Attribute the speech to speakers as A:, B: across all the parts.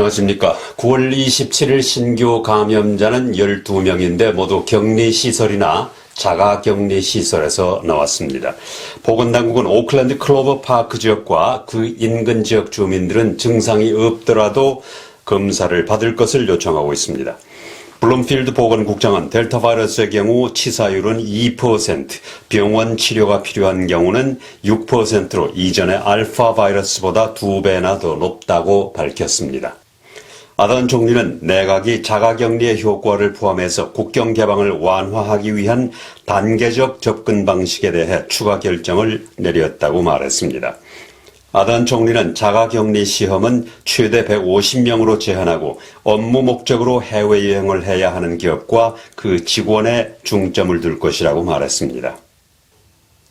A: 안녕하십니까. 9월 27일 신규 감염자는 12명인데 모두 격리시설이나 자가 격리 시설에서 나왔습니다. 보건당국은 오클랜드 클로버 파크 지역과 그 인근 지역 주민들은 증상이 없더라도 검사를 받을 것을 요청하고 있습니다. 블룸필드 보건국장은 델타 바이러스의 경우 치사율은 2%, 병원 치료가 필요한 경우는 6%로 이전의 알파 바이러스보다 두 배나 더 높다고 밝혔습니다. 아던 총리는 내각이 자가격리의 효과를 포함해서 국경 개방을 완화하기 위한 단계적 접근 방식에 대해 추가 결정을 내렸다고 말했습니다. 아단 총리는 자가격리 시험은 최대 150명으로 제한하고 업무 목적으로 해외여행을 해야 하는 기업과 그 직원에 중점을 둘 것이라고 말했습니다.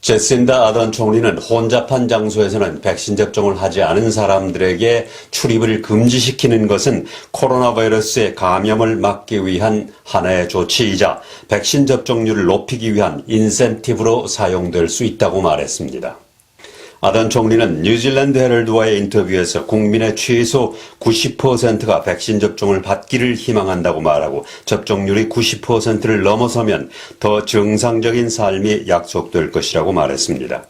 A: 제신다 아던 총리는 혼잡한 장소에서는 백신 접종을 하지 않은 사람들에게 출입을 금지시키는 것은 코로나 바이러스의 감염을 막기 위한 하나의 조치이자 백신 접종률을 높이기 위한 인센티브로 사용될 수 있다고 말했습니다. 아던 총리는 뉴질랜드 헤럴드와의 인터뷰에서 국민의 최소 90%가 백신 접종을 받기를 희망한다고 말하고 접종률이 90%를 넘어서면 더 정상적인 삶이 약속될 것이라고 말했습니다.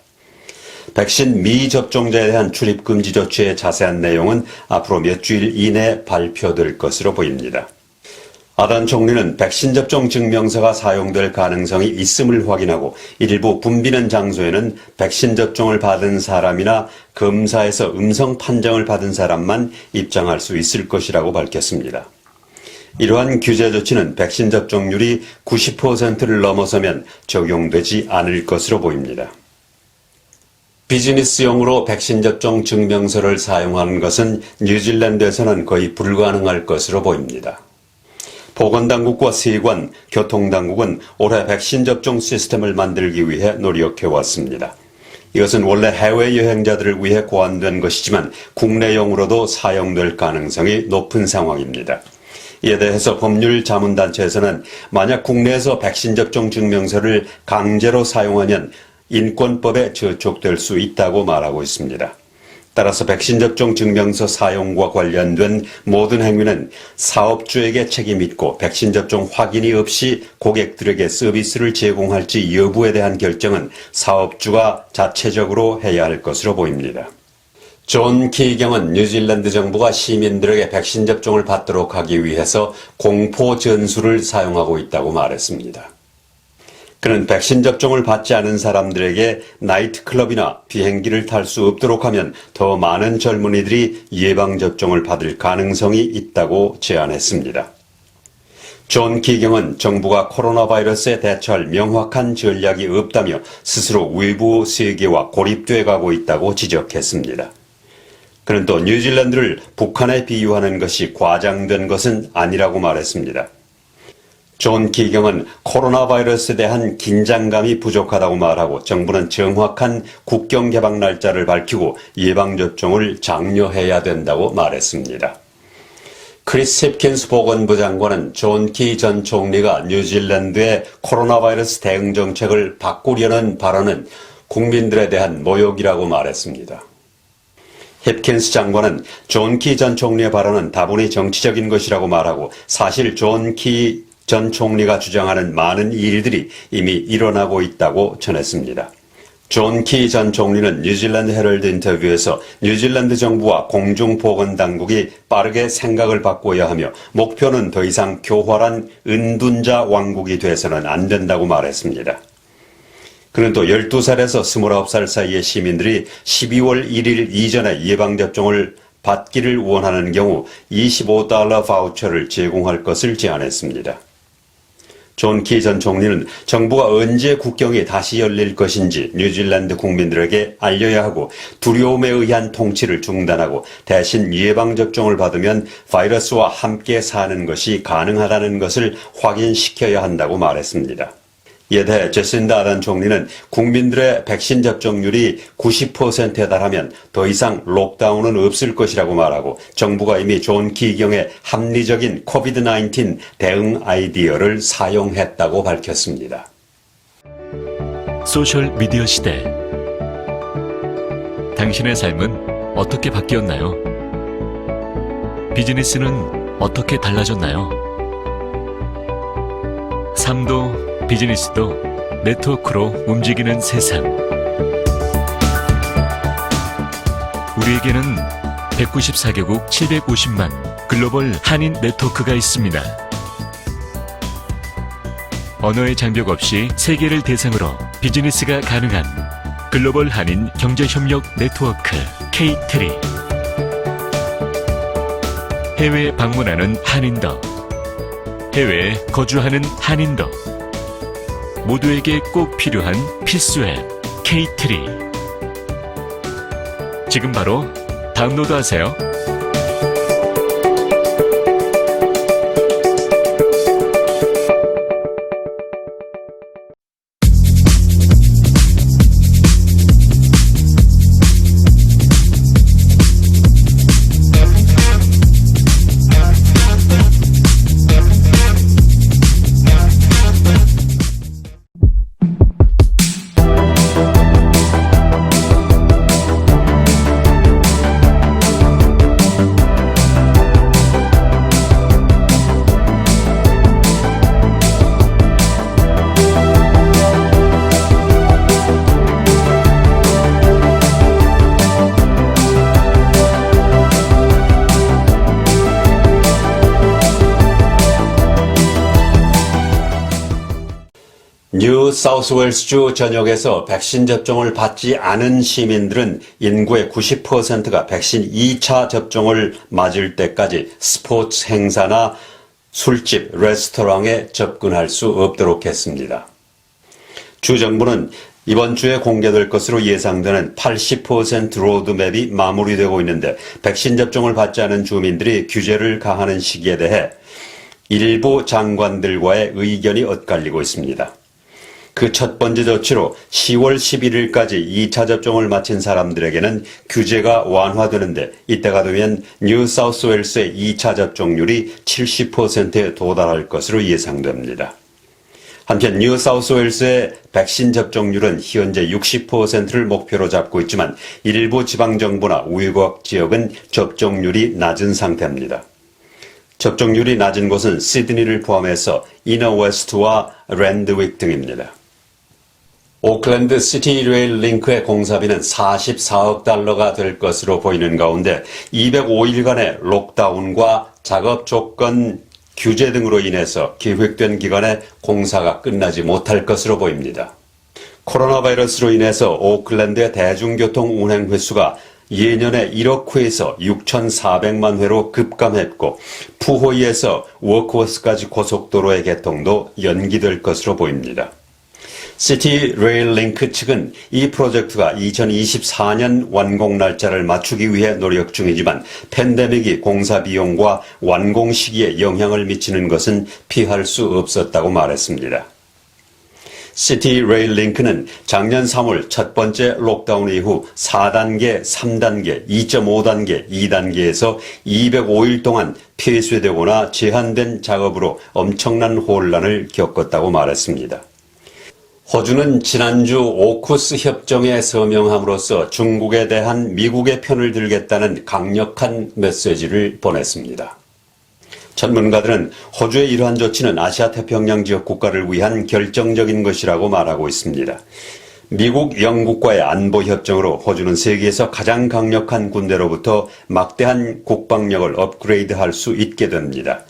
A: 백신 미접종자에 대한 출입 금지 조치의 자세한 내용은 앞으로 몇 주일 이내 발표될 것으로 보입니다. 아단 총리는 백신 접종 증명서가 사용될 가능성이 있음을 확인하고 일부 붐비는 장소에는 백신 접종을 받은 사람이나 검사에서 음성 판정을 받은 사람만 입장할 수 있을 것이라고 밝혔습니다. 이러한 규제 조치는 백신 접종률이 90%를 넘어서면 적용되지 않을 것으로 보입니다. 비즈니스용으로 백신 접종 증명서를 사용하는 것은 뉴질랜드에서는 거의 불가능할 것으로 보입니다. 보건당국과 세관, 교통당국은 올해 백신 접종 시스템을 만들기 위해 노력해 왔습니다. 이것은 원래 해외 여행자들을 위해 고안된 것이지만 국내용으로도 사용될 가능성이 높은 상황입니다. 이에 대해서 법률 자문단체에서는 만약 국내에서 백신 접종 증명서를 강제로 사용하면 인권법에 저촉될 수 있다고 말하고 있습니다. 따라서 백신 접종 증명서 사용과 관련된 모든 행위는 사업주에게 책임 있고 백신 접종 확인이 없이 고객들에게 서비스를 제공할지 여부에 대한 결정은 사업주가 자체적으로 해야 할 것으로 보입니다. 존 키경은 뉴질랜드 정부가 시민들에게 백신 접종을 받도록 하기 위해서 공포 전술을 사용하고 있다고 말했습니다. 그는 백신 접종을 받지 않은 사람들에게 나이트클럽이나 비행기를 탈 수 없도록 하면 더 많은 젊은이들이 예방접종을 받을 가능성이 있다고 제안했습니다. 존 기경은 정부가 코로나 바이러스에 대처할 명확한 전략이 없다며 스스로 외부 세계와 고립돼 가고 있다고 지적했습니다. 그는 또 뉴질랜드를 북한에 비유하는 것이 과장된 것은 아니라고 말했습니다. 존 기경은 코로나 바이러스에 대한 긴장감이 부족하다고 말하고 정부는 정확한 국경 개방 날짜를 밝히고 예방접종을 장려해야 된다고 말했습니다. 크리스 힙킨스 보건부 장관은 존 키 전 총리가 뉴질랜드의 코로나 바이러스 대응 정책을 바꾸려는 발언은 국민들에 대한 모욕이라고 말했습니다. 힙킨스 장관은 존 키 전 총리의 발언은 다분히 정치적인 것이라고 말하고 사실 존키 전 총리가 주장하는 많은 일들이 이미 일어나고 있다고 전했습니다. 존 키 전 총리는 뉴질랜드 헤럴드 인터뷰에서 뉴질랜드 정부와 공중보건당국이 빠르게 생각을 바꿔야 하며 목표는 더 이상 교활한 은둔자 왕국이 돼서는 안 된다고 말했습니다. 그는 또 12살에서 29살 사이의 시민들이 12월 1일 이전에 예방접종을 받기를 원하는 경우 25달러 바우처를 제공할 것을 제안했습니다. 존 키 전 총리는 정부가 언제 국경이 다시 열릴 것인지 뉴질랜드 국민들에게 알려야 하고 두려움에 의한 통치를 중단하고 대신 예방접종을 받으면 바이러스와 함께 사는 것이 가능하다는 것을 확인시켜야 한다고 말했습니다. 이에 대해 제신다 아단 총리는 국민들의 백신 접종률이 90%에 달하면 더 이상 록다운은 없을 것이라고 말하고 정부가 이미 존 기경의 합리적인 코비드-19 대응 아이디어를 사용했다고 밝혔습니다.
B: 소셜 미디어 시대 당신의 삶은 어떻게 바뀌었나요? 비즈니스는 어떻게 달라졌나요? 삶도 비즈니스도 네트워크로 움직이는 세상. 우리에게는 194개국 750만 글로벌 한인 네트워크가 있습니다. 언어의 장벽 없이 세계를 대상으로 비즈니스가 가능한 글로벌 한인 경제협력 네트워크 K3 해외 방문하는 한인더 해외에 거주하는 한인더 모두에게 꼭 필요한 필수 앱 K3 지금 바로 다운로드하세요.
A: 사우스웨일스주 전역에서 백신 접종을 받지 않은 시민들은 인구의 90%가 백신 2차 접종을 맞을 때까지 스포츠 행사나 술집, 레스토랑에 접근할 수 없도록 했습니다. 주 정부는 이번 주에 공개될 것으로 예상되는 80% 로드맵이 마무리되고 있는데 백신 접종을 받지 않은 주민들이 규제를 가하는 시기에 대해 일부 장관들과의 의견이 엇갈리고 있습니다. 그 첫 번째 조치로 10월 11일까지 2차 접종을 마친 사람들에게는 규제가 완화되는데 이때가 되면 뉴 사우스웨일스의 2차 접종률이 70%에 도달할 것으로 예상됩니다. 한편 뉴 사우스웨일스의 백신 접종률은 현재 60%를 목표로 잡고 있지만 일부 지방정부나 우유곽 지역은 접종률이 낮은 상태입니다. 접종률이 낮은 곳은 시드니를 포함해서 이너웨스트와 랜드윅 등입니다. 오클랜드 시티 레일 링크의 공사비는 44억 달러가 될 것으로 보이는 가운데 205일간의 록다운과 작업 조건 규제 등으로 인해서 계획된 기간에 공사가 끝나지 못할 것으로 보입니다. 코로나 바이러스로 인해서 오클랜드의 대중교통 운행 횟수가 예년의 1억 회에서 6,400만 회로 급감했고 푸호이에서 워크워스까지 고속도로의 개통도 연기될 것으로 보입니다. 시티 레일 링크 측은 이 프로젝트가 2024년 완공 날짜를 맞추기 위해 노력 중이지만 팬데믹이 공사 비용과 완공 시기에 영향을 미치는 것은 피할 수 없었다고 말했습니다. 시티 레일 링크는 작년 3월 첫 번째 록다운 이후 4단계, 3단계, 2.5단계, 2단계에서 205일 동안 폐쇄되거나 제한된 작업으로 엄청난 혼란을 겪었다고 말했습니다. 호주는 지난주 오쿠스 협정에 서명함으로써 중국에 대한 미국의 편을 들겠다는 강력한 메시지를 보냈습니다. 전문가들은 호주의 이러한 조치는 아시아 태평양 지역 국가를 위한 결정적인 것이라고 말하고 있습니다. 미국, 영국과의 안보 협정으로 호주는 세계에서 가장 강력한 군대로부터 막대한 국방력을 업그레이드할 수 있게 됩니다.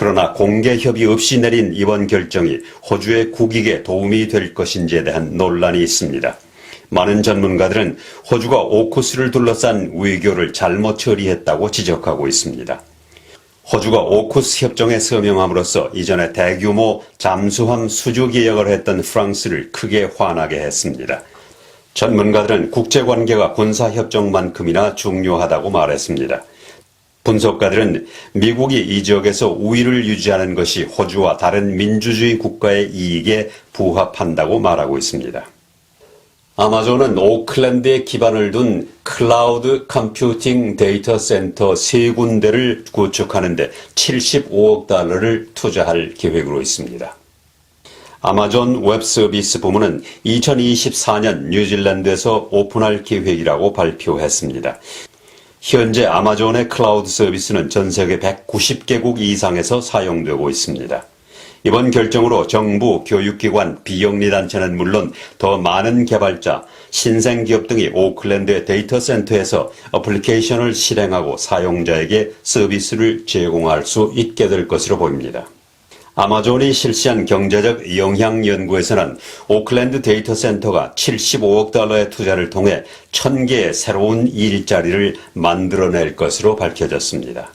A: 그러나 공개 협의 없이 내린 이번 결정이 호주의 국익에 도움이 될 것인지에 대한 논란이 있습니다. 많은 전문가들은 호주가 오쿠스를 둘러싼 외교를 잘못 처리했다고 지적하고 있습니다. 호주가 오쿠스 협정에 서명함으로써 이전에 대규모 잠수함 수주 계약을 했던 프랑스를 크게 화나게 했습니다. 전문가들은 국제관계가 군사협정만큼이나 중요하다고 말했습니다. 분석가들은 미국이 이 지역에서 우위를 유지하는 것이 호주와 다른 민주주의 국가의 이익에 부합한다고 말하고 있습니다. 아마존은 오클랜드에 기반을 둔 클라우드 컴퓨팅 데이터 센터 세 군데를 구축하는데 75억 달러를 투자할 계획으로 있습니다. 아마존 웹 서비스 부문은 2024년 뉴질랜드에서 오픈할 계획이라고 발표했습니다. 현재 아마존의 클라우드 서비스는 전 세계 190개국 이상에서 사용되고 있습니다. 이번 결정으로 정부, 교육기관, 비영리단체는 물론 더 많은 개발자, 신생기업 등이 오클랜드의 데이터 센터에서 어플리케이션을 실행하고 사용자에게 서비스를 제공할 수 있게 될 것으로 보입니다. 아마존이 실시한 경제적 영향 연구에서는 오클랜드 데이터 센터가 75억 달러의 투자를 통해 1000개의 새로운 일자리를 만들어낼 것으로 밝혀졌습니다.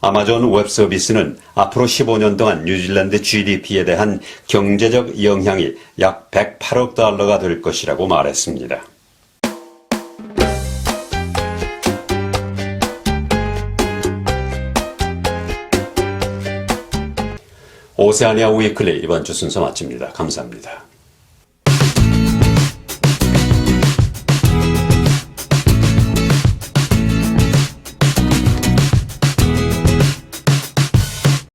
A: 아마존 웹 서비스는 앞으로 15년 동안 뉴질랜드 GDP에 대한 경제적 영향이 약 108억 달러가 될 것이라고 말했습니다. 오세아니아 위클리 이번 주 순서 마칩니다. 감사합니다.